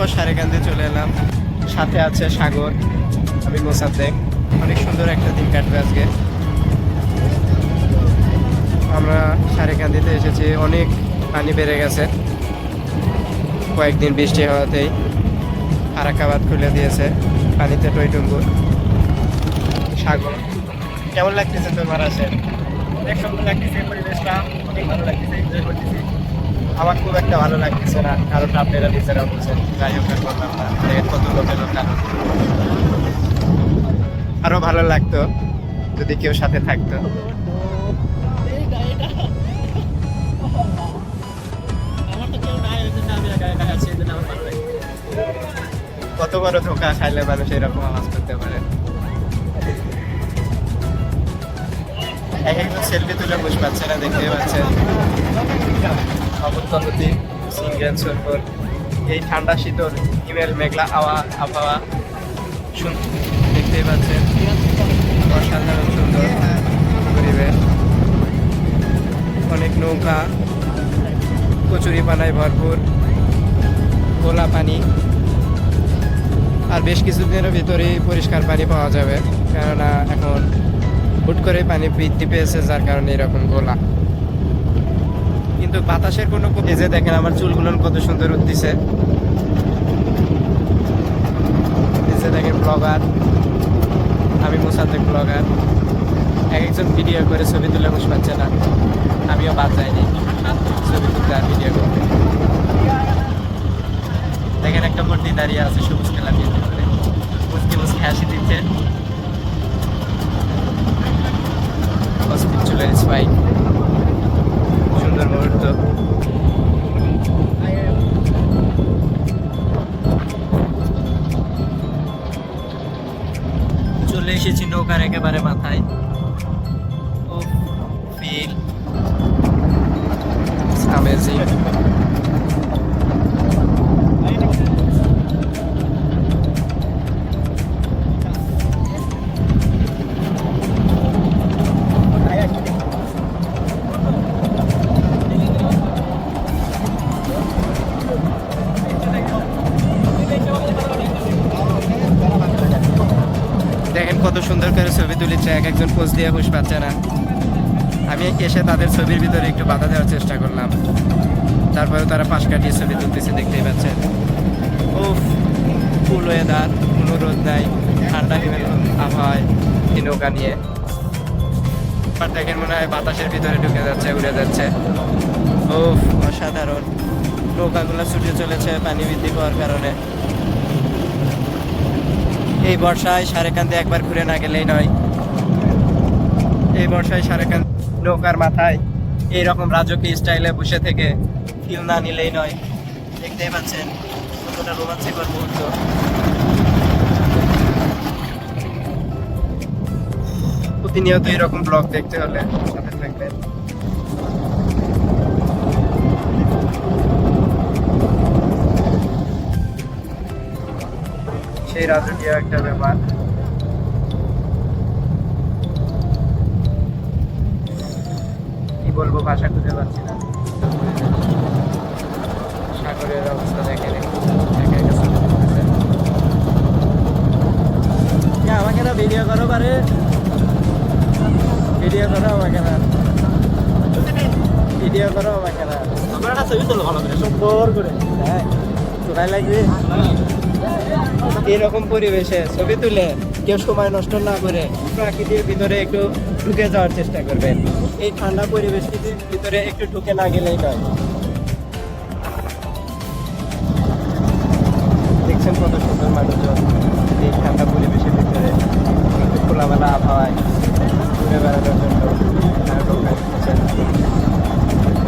পর সারেকান্দে চলে এলাম। সাথে আছে সাগর, আমি মোসাদ্দেক। অনেক সুন্দর একটা দিন কাটবে আজকে। আমরা সারেকান্দিতে এসেছি, অনেক পানি বেড়ে গেছে। কয়েকদিন বৃষ্টি হওয়াতেই আরাকাবাদ খুলে দিয়েছে, পানিতে টইটুম্বুর সাগর, কেমন লাগতেছে তোমার আছে অনেক সুন্দর লাগতেছে পরিবেশটা, অনেক ভালো লাগতেছে এনজয় করতেছি। আমার খুব একটা ভালো লাগতেছে না, কারণ আপনারা নিজেরা বলছেন যাই হোক, আর বললাম না কত লোকের লোক কারণ। আরও ভালো লাগতো যদি কেউ সাথে থাকতো। কত বড় ধোকা খাইলে মানুষ এরকম আওয়াজ করতে পারে? এক একজন সেলফি তুলে পাচ্ছে না দেখতে পাচ্ছেন। অবতলতি সিঙ্গেল সরবর এই ঠান্ডা শীতল হিমেল মেঘলা হাওয়া, আবহাওয়া শুন দেখতেই পাচ্ছেন। অসাধারণ সুন্দর পরিবেশ। অনেক নৌকা, কচুরি পানায় ভরপুর, গোলা পানি। আর বেশ কিছুদিনের ভিতরেই পরিষ্কার পানি পাওয়া যাবে। কেননা এখন হুট করে পানি বৃদ্ধি পেয়েছে, যার কারণে এরকম গোলা। কিন্তু বাতাসের কোনো এই যে দেখেন আমার চুলগুলো কত সুন্দর উঠতেছে। দেখেন ব্লগার আমি মোসাদ্দেক ব্লগার এক একজন ভিডিও করে ছবি তুলে বুঝ পাচ্ছে না। আমিও বাদ যাইনি ছবি তুলতে আর ভিডিও করতে। দেখেন একটা মূর্তি দাঁড়িয়ে আছে সবুজ খেলা দিয়ে মুসকি মুসকি হাসি দিচ্ছে। চলে স্পাই নৌকার একেবারে মাথায়। এক একজন পোজ দিয়ে হুশ পাচ্ছে না। আমি এসে তাদের ছবির ভিতরে একটু বাধা দেওয়ার চেষ্টা করলাম। তারপরেও তারা পাশ কাটিয়ে ছবি তুলতেছে, দেখতেই পাচ্ছেন। ও ফুল ওয়েদার কোনো রোদ নাই, ঠান্ডা আবহাওয়ায় এই নৌকা নিয়ে। আর দেখেন মনে হয় বাতাসের ভিতরে ঢুকে যাচ্ছে, উড়ে যাচ্ছে। ও অসাধারণ। নৌকাগুলো ছুটে চলেছে পানি বৃদ্ধি পাওয়ার কারণে। এই বর্ষায় সারেকান্দি একবার ঘুরে না গেলেই নয়। এই বর্ষায় সারেকান্দি নৌকার মাথায় এইরকম রাজকীয় স্টাইলে বসে থেকে ফিল না নিলেই নয়। দেখতেই পাচ্ছেন কতটা রোমাঞ্চকর মুহূর্ত। প্রতিনিয়ত এরকম ব্লগ দেখতে হলে সাথে থাকবেন। সেই রাজকীয় একটা ব্যাপার। বলব ভাষা খুঁজে পাচ্ছি না। সাগরের অবস্থা দেখেন আমাকে না ভিডিও করো পারে। ভিডিও করো আমাকে না। ভিডিও করো আমাকে না। আমরা একটা ছবি তুলো ভালো করে সুন্দর করে। হ্যাঁ তোরাই লাগবে। এরকম পরিবেশে ছবি তুলে। কেউ সময় নষ্ট না করে প্রাকৃতির ভিতরে একটু ঢুকে যাওয়ার চেষ্টা করবেন। এই ঠান্ডা পরিবেশের ভিতরে একটু ঢুকে না গেলেই নয়। দেখছেন কত সুন্দর মানুষজন এই ঠান্ডা পরিবেশের ভিতরে। একটু খোলামেলা আবহাওয়ায় ঘুরে বেড়ানোর জন্য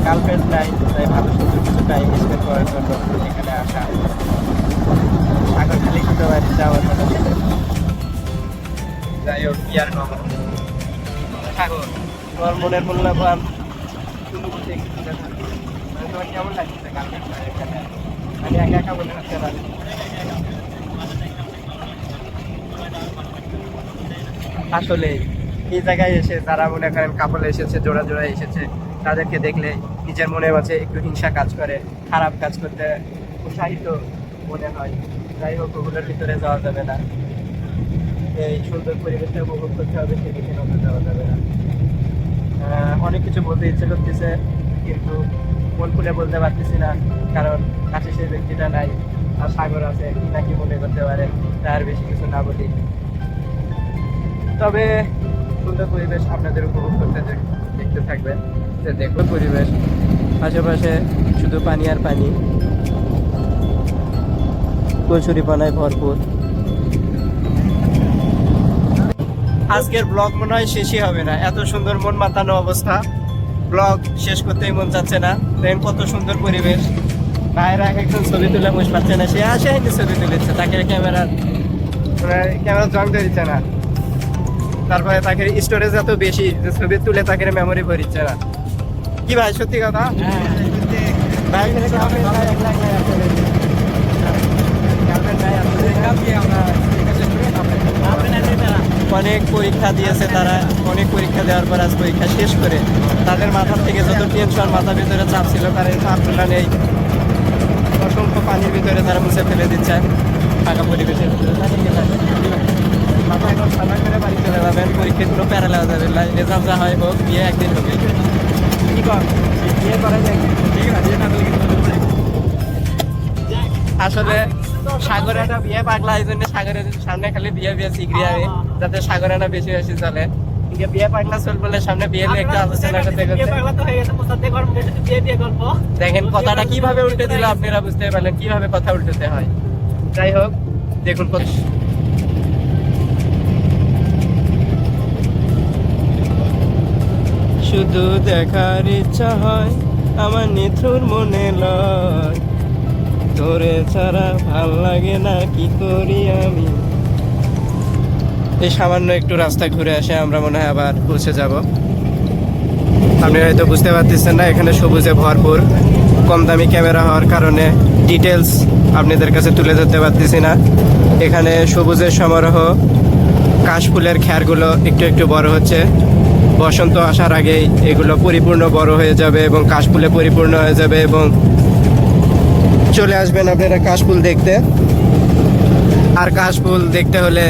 গার্লফ্রেন্ড নাই তাই ভালো সুন্দর কিছু টাইম স্পেন্ড করার জন্য এখানে আসা। সাগর খালি শুধু বাড়ি যাওয়ার কথা। যাই হোক কি আর কম সাগর তোমার মনের বলতে একটু মানে তোমার কেমন লাগছে আমি একা একা মনে হচ্ছে না আসলে এই জায়গায় এসে যারা মনে করেন কাপড় এসেছে জোড়া জোড়া এসেছে তাদেরকে দেখলে নিজের মনের মাঝে একটু হিংসা কাজ করে খারাপ কাজ করতে উৎসাহিত মনে হয়। যাই হোক ওগুলোর ভিতরে যাওয়া যাবে না। এই সুন্দর পরিবেশটা উপভোগ করতে হবে সেদিকে নজর যাওয়া যাবে না। অনেক কিছু বলতে ইচ্ছে করতেছে, কিন্তু মন খুলে বলতে পারতেছি না, কারণ কাছে সেই ব্যক্তিটা নাই, আর সাগর আছে, কি না কি মনে করতে পারে, তার বেশি কিছু না বলি। তবে সুন্দর পরিবেশ আপনাদের উপভোগ করতে দেখতে থাকবেন। যে দেখো পরিবেশ, আশেপাশে শুধু পানি আর পানি। কচুরি পানায় ভরপুর। আজকের ব্লগ মনে হয় শেষই হবে না। এত সুন্দর মন মাতানো অবস্থা। ব্লগ শেষ করতেই মন চাচ্ছে না। দেখেন কত সুন্দর পরিবেশ। ভাইরা এক একজন ছবি তুলে পাচ্ছে না। সে আসে ছবি তুলেছে। তাকে ক্যামেরা ক্যামেরা জং না। তারপরে তাকে স্টোরেজ এত বেশি যে ছবি তুলে তাকে মেমোরি ভরিচ্ছে না। কি ভাই সত্যি কথা? ভাই এখানে girlfriend নাই, একলা একলা আসলে। Girlfriend নাই, আসলে। অনেক পরীক্ষা দিয়েছে তারা, অনেক পরীক্ষা দেওয়ার পর আজ পরীক্ষা শেষ করে। তাদের মাথার থেকে যত টেনশন মাথার ভিতরে চাপ ছিল তার এই নেই। অসংখ্য পানির ভিতরে তারা মুছে ফেলে দিচ্ছে ফাঁকা পরিবেশের ভিতরে। এখন ঠান্ডা করে বাড়ি চলে যাবেন, পরীক্ষাগুলো প্যারালে যাবে। রেজাল্ট যা হয় হোক, বিয়ে একদিন হবে। কি কর? বিয়ে করা যায় ঠিক আছে আসলে সাগরে একটা বিয়ে পাগলা, এই জন্য সাগরের সামনে খালি বিয়ে বিয়ে হবে যাতে সাগরে না বেশি বেশি চলে। বিয়ে পাগলা বলে সামনে বিয়ে নিয়ে একটু আলোচনা করতে করতে দেখেন কথাটা কীভাবে উল্টে দিল আপনারা বুঝতে পারলেন কীভাবে কথা উল্টেতে হয়। যাই হোক দেখুন কত শুধু দেখার ইচ্ছা হয় আমার নিথুর মনে লয়। তোরে ছাড়া ভালো লাগে না কি করি আমি? এই সামান্য একটু রাস্তা ঘুরে আসে আমরা মনে হয় আবার পৌঁছে যাব। আপনি হয়তো বুঝতে পারতেছেন না, এখানে সবুজে ভরপুর। কম দামি ক্যামেরা হওয়ার কারণে ডিটেলস আপনাদের কাছে তুলে ধরতে পারতেছি না। এখানে সবুজের সমারোহ, কাশফুলের খ্যারগুলো একটু একটু বড় হচ্ছে। বসন্ত আসার আগেই এগুলো পরিপূর্ণ বড় হয়ে যাবে এবং কাশফুলে পরিপূর্ণ হয়ে যাবে এবং চলে আসবেন আপনারা কাশফুল দেখতে। আর কাশফুল দেখতে হলে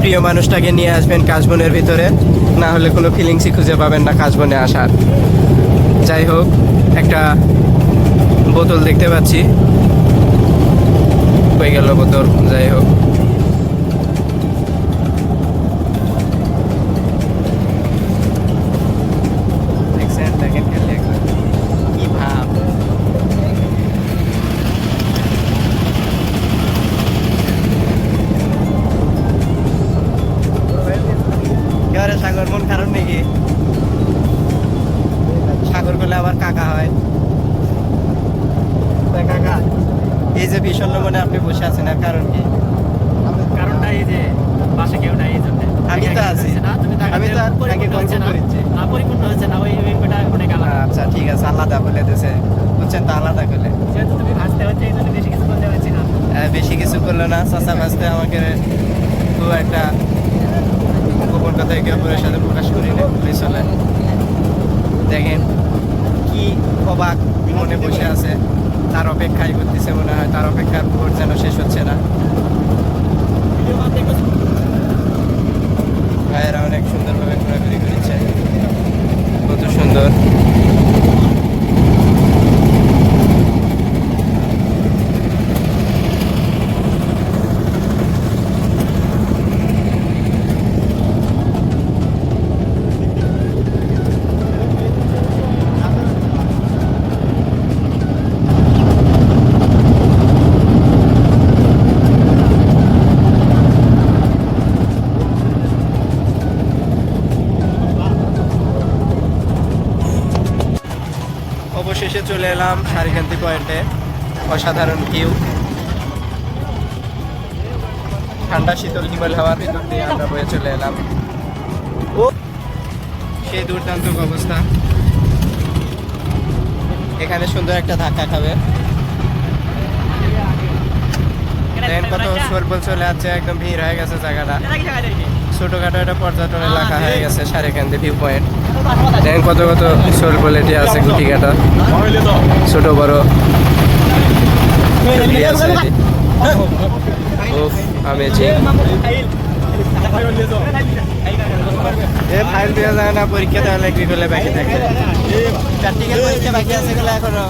প্রিয় মানুষটাকে নিয়ে আসবেন কাশবনের ভিতরে। না হলে কোনো ফিলিংসই খুঁজে পাবেন না কাশবনে আসার। যাই হোক, একটা বোতল দেখতে পাচ্ছি। হয়ে গেল বোতল, যাই হোক। যে বিষণ্ণ মনে আপনি বসে আছেন আর কারণ কি? কারণটা এই যে বাসা কেউ নাই এই জন্য। আমি তো আছি। আমি তো গল্প করেছি। পরিপূর্ণ হচ্ছে না ওই ওই ওটা অনেক আলাদা। আচ্ছা ঠিক আছে আলাদা বলে দিয়েছে বুঝছেন তো আলাদা করলে যেহেতু তুমি ভাসতে হচ্ছে এই জন্য বেশি কিছু বলতে পারছি না। বেশি কিছু করল না চাচা ভাজতে আমাকে খুব একটা গোপন কথা একে অপরের সাথে প্রকাশ করি না বলে চলে। দেখেন কি অবাক মনে বসে আছে। তার অপেক্ষাই করতেছে মনে হয়, তার অপেক্ষার ভোট যেন শেষ হচ্ছে না। ভাইয়েরা অনেক সুন্দরভাবে ঘোরাঘুরি করেছে। কত সুন্দর। অবশেষে চলে এলাম সারিকান্তি পয়েন্টে। অসাধারণ ভিউ ঠান্ডা শীতল হিমাল হাওয়ার ভিতর দিয়ে আমরা বয়ে চলে এলাম। ও সেই দুর্দান্ত অবস্থা। এখানে সুন্দর একটা ধাক্কা খাবে। দেখেন কত সরবল চলে যাচ্ছে একদম ভিড় হয়ে গেছে জায়গাটা। ছোটখাটো একটা পর্যটন এলাকা হয়ে গেছে সারিকান্দি ভিউ পয়েন্ট দেখেন কত কত সরবল এটি আছে গুটি কাটা। ছোট বড়। আছে উফ আমেজিং এ ফাইল দেওয়া যায় না পরীক্ষা দেওয়া লাগবে বলে বাকি থাকে? প্র্যাকটিক্যাল পরীক্ষা বাকি আছে এখনও।